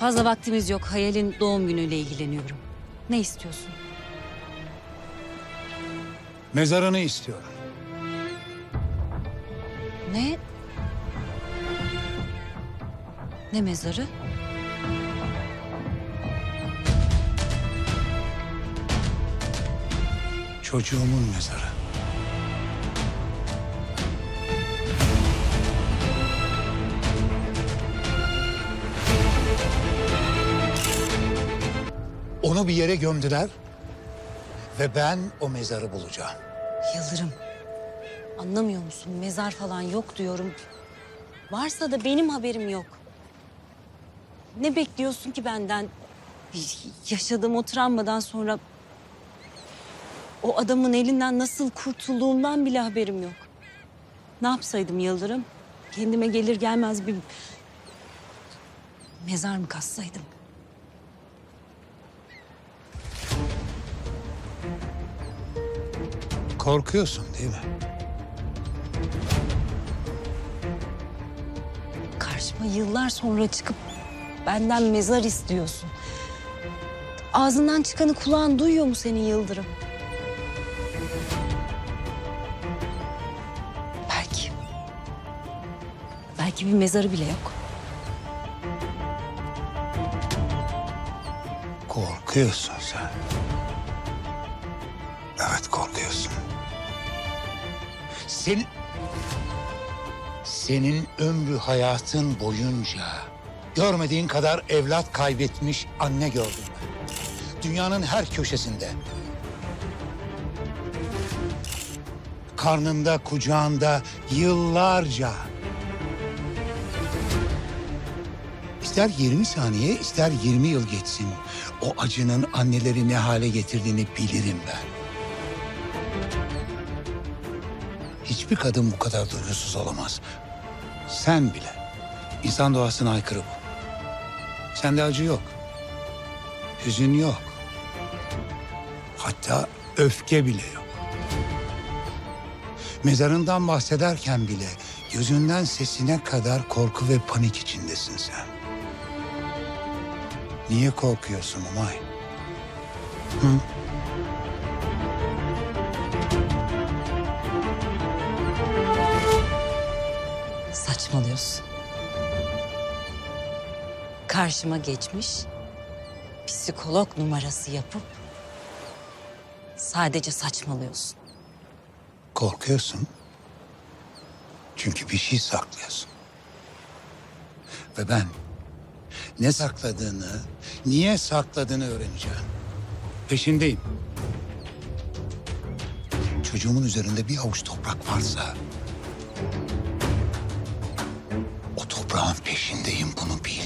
Fazla vaktimiz yok. Hayal'in doğum günüyle ilgileniyorum. Ne istiyorsun? Mezarını istiyorum. Ne? Ne mezarı? Çocuğumun mezarı. Onu bir yere gömdüler ve ben o mezarı bulacağım. Yıldırım. Anlamıyor musun? Mezar falan yok diyorum. Varsa da benim haberim yok. Ne bekliyorsun ki benden? Yaşadığım o travmadan sonra... ...o adamın elinden nasıl kurtulduğumdan bile haberim yok. Ne yapsaydım Yıldırım? Kendime gelir gelmez bir... ...mezar mı kazsaydım? Korkuyorsun değil mi? Karşıma yıllar sonra çıkıp benden mezar istiyorsun. Ağzından çıkanı kulağın duyuyor mu senin Yıldırım? Belki. Belki bir mezarı bile yok. Korkuyorsun sen. Evet korkuyorsun. Senin... Senin ömrü hayatın boyunca görmediğin kadar evlat kaybetmiş anne gördüm ben. Dünyanın her köşesinde. Karnında, kucağında yıllarca. İster 20 saniye, ister 20 yıl geçsin. O acının anneleri ne hale getirdiğini bilirim ben. Hiçbir kadın bu kadar duygusuz olamaz. Sen bile. İnsan doğasına aykırı bu. Sende acı yok. Hüzün yok. Hatta öfke bile yok. Mezarından bahsederken bile gözünden sesine kadar korku ve panik içindesin sen. Niye korkuyorsun Umay? Hı? Saçmalıyorsun. Karşıma geçmiş, psikolog numarası yapıp sadece saçmalıyorsun. Korkuyorsun. Çünkü bir şey saklıyorsun. Ve ben ne sakladığını, niye sakladığını öğreneceğim. Peşindeyim. Çocuğumun üzerinde bir avuç toprak varsa... toprağın peşindeyim bunu bil.